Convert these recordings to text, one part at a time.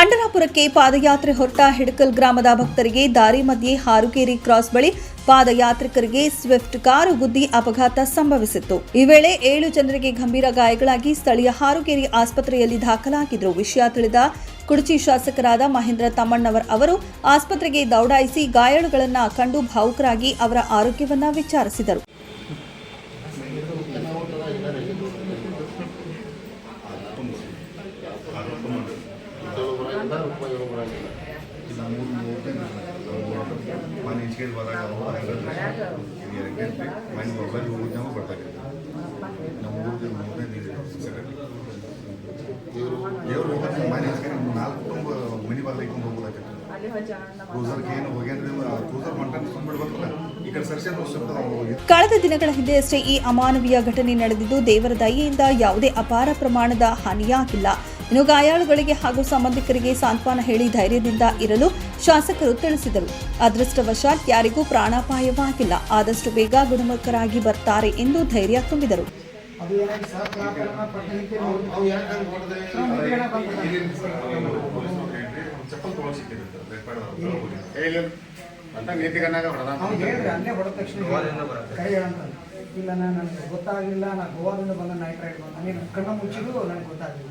ಪಂಡರಾಪುರಕ್ಕೆ ಪಾದಯಾತ್ರೆ ಹೊರಟ ಹಿಡಕಲ್ ಗ್ರಾಮದ ಭಕ್ತರಿಗೆ ದಾರಿ ಮಧ್ಯೆ ಹಾರುಕೇರಿ ಕ್ರಾಸ್ ಬಳಿ ಪಾದಯಾತ್ರಿಕರಿಗೆ ಸ್ವಿಫ್ಟ್ ಕಾರು ಗುದ್ದಿ ಅಪಘಾತ ಸಂಭವಿಸಿತ್ತು. ಈ ವೇಳೆ ಏಳು ಜನರಿಗೆ ಗಂಭೀರ ಗಾಯಗಳಾಗಿ ಸ್ಥಳೀಯ ಹಾರುಕೇರಿ ಆಸ್ಪತ್ರೆಯಲ್ಲಿ ದಾಖಲಾಗಿದ್ದರು ವಿಷಯ ತಿಳಿದ ಕುಡಚಿ ಶಾಸಕರಾದ ಮಹೇಂದ್ರ ತಮ್ಮಣ್ಣವರ್ ಅವರು ಆಸ್ಪತ್ರೆಗೆ ದೌಡಾಯಿಸಿ ಗಾಯಾಳುಗಳನ್ನ ಕಂಡು ಭಾವುಕರಾಗಿ ಅವರ ಆರೋಗ್ಯವನ್ನು ವಿಚಾರಿಸಿದರು. ಇಲ್ಲ ಮೂರು ಮೂರು ಮನೆ ಮನೆ ಮೊಬೈಲ್ ಮೂರು ಜನ ಬರ್ತಾರೆ ಮೂರನೇ ನೀರು ಮನೆ ನಾಲ್ಕು ಕುಟುಂಬ ಮನೆ ಇಟ್ಕೊಂಡು ಹೋಗ್ಬೋದಾಗಿತ್ತು. ಕಳೆದ ದಿನಗಳ ಹಿಂದೆಯಷ್ಟೇ ಈ ಅಮಾನವೀಯ ಘಟನೆ ನಡೆದಿದ್ದು ದೇವರ ದಯೆಯಿಂದ ಯಾವುದೇ ಅಪಾರ ಪ್ರಮಾಣದ ಹಾನಿಯಾಗಿಲ್ಲ. ಇನ್ನು ಗಾಯಾಳುಗಳಿಗೆ ಹಾಗೂ ಸಂಬಂಧಿಕರಿಗೆ ಸಾಂತ್ವನ ಹೇಳಿ ಧೈರ್ಯದಿಂದ ಇರಲು ಶಾಸಕರು ತಿಳಿಸಿದರು. ಅದೃಷ್ಟವಶಾತ್ ಯಾರಿಗೂ ಪ್ರಾಣಾಪಾಯವಾಗಿಲ್ಲ. ಆದಷ್ಟು ಬೇಗ ಗುಣಮುಖರಾಗಿ ಬರ್ತಾರೆ ಎಂದು ಧೈರ್ಯ ತುಂಬಿದರು. ಇಲ್ಲ ನಾನು ನನಗೆ ಗೊತ್ತಾಗಲಿಲ್ಲ ನಾನು ಗೋವಾದಿಂದ ಬಂದ ನೈಟ್ ರೈಡ್ ಬಂದ. ನೀನು ಕಣ್ಣು ಮುಚ್ಚಿದ್ರು ನನಗೆ ಗೊತ್ತಾಗಲಿಲ್ಲ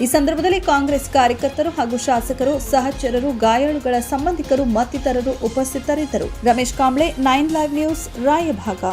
ಈ ಸಂದರ್ಭದಲ್ಲಿ ಕಾಂಗ್ರೆಸ್ ಕಾರ್ಯಕರ್ತರು ಹಾಗೂ ಶಾಸಕರು, ಸಹಚರರು, ಗಾಯಾಳುಗಳ ಸಂಬಂಧಿಕರು, ಮತ್ತಿತರರು ಉಪಸ್ಥಿತರಿದ್ದರು. Ramesh Kamble, nine live news, Raybag.